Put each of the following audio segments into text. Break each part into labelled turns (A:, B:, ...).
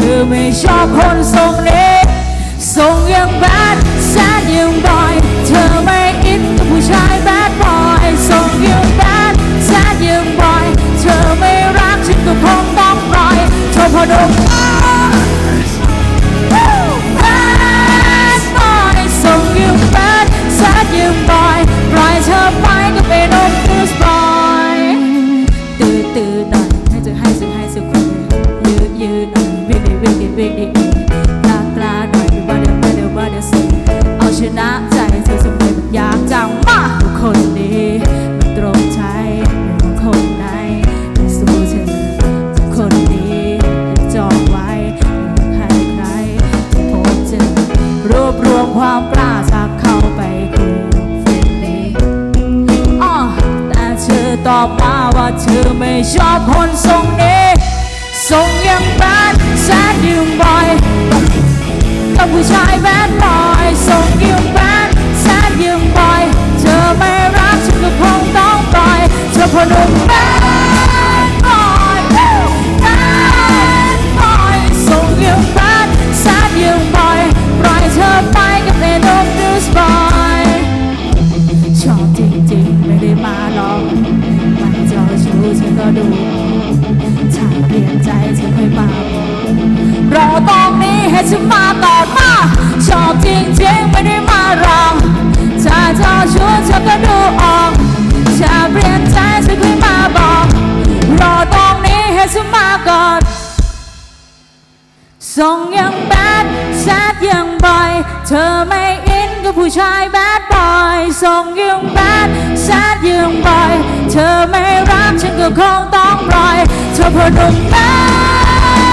A: ธอไม่ชอบคนทรงนี้ทรงยังแบดแซดยังบอย เธอไม่อินกับผู้ชายแบดบอยทรงยังแบดแซดยังบอย เธอไม่รักฉันก็คงต้องปล่อยเธอพอดม คนนี้จองไว้ให้ใครพบเจอรวบรวมความกล้าจากเข้าไปคือฟินนี้อ้อแต่เธอตอบมาว่าเธอไม่ชอบคนทรงนี้ทรงยังแบดแซดยังบ่อยกับผู้ชายแบดบอย ดูถ้าเปลี่ยนใจเธอค่อยมาบอกรอตรงนี้ให้ฉันมาตอมาชอบจริงๆไม่ได้มาหลอกถ้าเจ้าชู้เธอก็ดูออกถ้าเปลี่ยนใจเธอค่อยมาบอกรอตรงนี้ให้ฉันมาก่อนส่งยังแบดแซดยังบอยเธอไม่อินกับผู้ชายแบดบอยส่งยังแบดแซดยังบอย ก็คงต้องปลอยเธอพอนุ่มแบ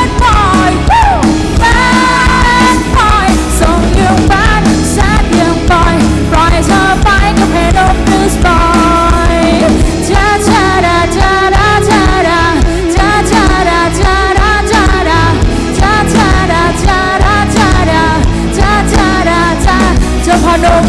A: ดบอยแบดบอยส่งยังแบดแซดยังบอยปล่อยเธอไปกับเพดมดูสปอยจ้าจ้าดาจ้าดาจ้าดาจ้จ้าดจ้าดาจ้าดาจ้จ้าดาจ้าดจ้าดาจ้จ้าดจ้าพนุ่ม